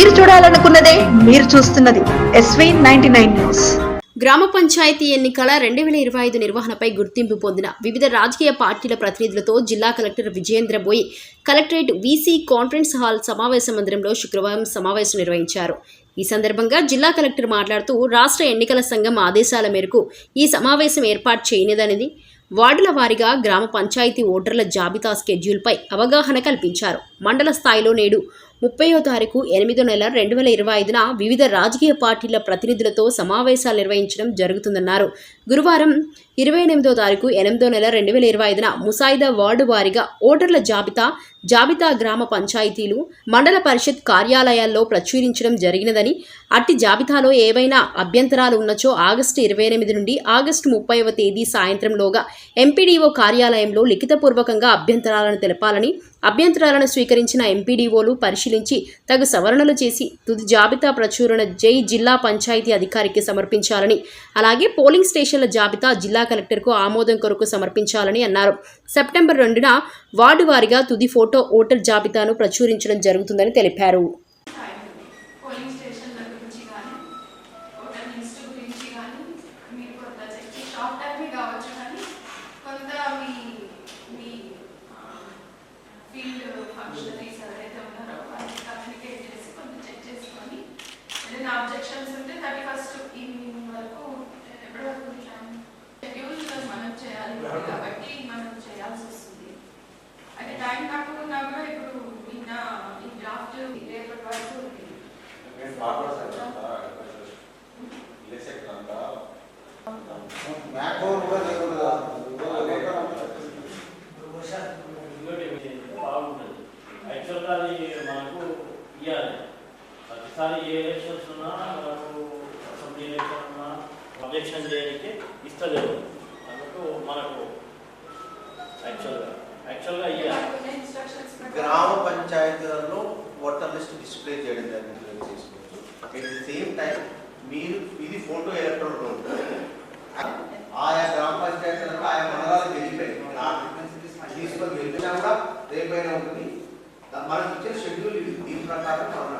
మీరు చూడాలనుకున్నదే మీరు చూస్తున్నది ఎస్వీ నైన్టీ నైన్ న్యూస్. గ్రామ పంచాయతీ ఎన్నికల రెండు వేల ఇరవై ఐదు నిర్వహణపై గుర్తింపు పొందిన వివిధ రాజకీయ పార్టీల ప్రతినిధులతో జిల్లా కలెక్టర్ విజయేంద్ర బోయి కలెక్టరేట్ వీసీ కాన్ఫరెన్స్ హాల్ సమావేశ మందిరంలో శుక్రవారం సమావేశం నిర్వహించారు. ఈ సందర్భంగా జిల్లా కలెక్టర్ మాట్లాడుతూ రాష్ట్ర ఎన్నికల సంఘం ఆదేశాల మేరకు ఈ సమావేశం ఏర్పాటు చేయనిదనేది. వార్డుల వారీగా గ్రామ పంచాయతీ ఓటర్ల జాబితా స్కెడ్యూల్పై అవగాహన కల్పించారు. మండల స్థాయిలో నేడు ముప్పయో తారీఖు ఎనిమిదో నెల రెండు వేల ఇరవై ఐదున వివిధ రాజకీయ పార్టీల ప్రతినిధులతో సమావేశాలు నిర్వహించడం జరుగుతుందన్నారు. గురువారం ఇరవై ఎనిమిదో తారీఖు ఎనిమిదో నెల రెండు వేల ఇరవై ఐదున ముసాయిదా వార్డు వారీగా ఓటర్ల జాబితా జాబితా గ్రామ పంచాయతీలు మండల పరిషత్ కార్యాలయాల్లో ప్రచురించడం జరిగినదని అట్టి జాబితాలో ఏవైనా అభ్యంతరాలు ఉన్నచో ఆగస్టు ఇరవై ఎనిమిది నుండి ఆగస్టు ముప్పైవ తేదీ సాయంత్రంలోగా ఎంపీడీఓ కార్యాలయంలో లిఖితపూర్వకంగా అభ్యంతరాలను తెలపాలని అభ్యంతరాలను స్వీకరించిన ఎంపీడీఓలు పరిశీలించి తగు సవరణలు చేసి తుది జాబితా ప్రచురణ జై జిల్లా పంచాయతీ అధికారికి సమర్పించాలని అలాగే పోలింగ్ స్టేషన్ల జాబితా జిల్లా కలెక్టర్కు ఆమోదం కొరకు సమర్పించాలని అన్నారు. సెప్టెంబర్ రెండున వార్డు వారీగా తుది ఫోటో ఓటర్ జాబితాను ప్రచురించడం జరుగుతుందని తెలిపారు. గురించి ఏదైనా అబ్జెక్షన్స్ ఉంటే థర్టీ ఫస్ట్ ఈవినింగ్ వరకు ఎప్పటి వరకు షెడ్యూల్ మనం చేయాలి కాబట్టి మనం చేయాల్సి వస్తుంది అయితే టైం కాకుండా కూడా ఇప్పుడు నిన్న ఈ డ్రాఫ్ట్ రేపటి వరకు ఉంది యాక్చువల్గా అది మనకు ఇవ్వాలి ప్రతిసారి ఏ ఎలక్షన్స్ ఉన్నా మనకు అసెంబ్లీ ఎలక్షన్ ఉన్నా అబ్జెక్షన్ చేయడానికి ఇస్తలేదు అందుకు మనకు యాక్చువల్గా యాక్చువల్గా గ్రామ పంచాయతీలలో ఓటర్ లిస్ట్ డిస్ప్లే చేయడం జరిగింది చేసుకోవచ్చు. అట్ ది సేమ్ టైం మీరు ఇది ఫోటో ఎలక్ట్రాన్ రోల్ ఆయా గ్రామ పంచాయతీలలో ఆయా మండలాలకు వెళ్ళిపోయి తీసుకొని వెళ్ళినా కూడా రేపైనా ఉంటుంది. మనకి ఇచ్చిన షెడ్యూల్ ఇది. దీని ప్రకారం మనం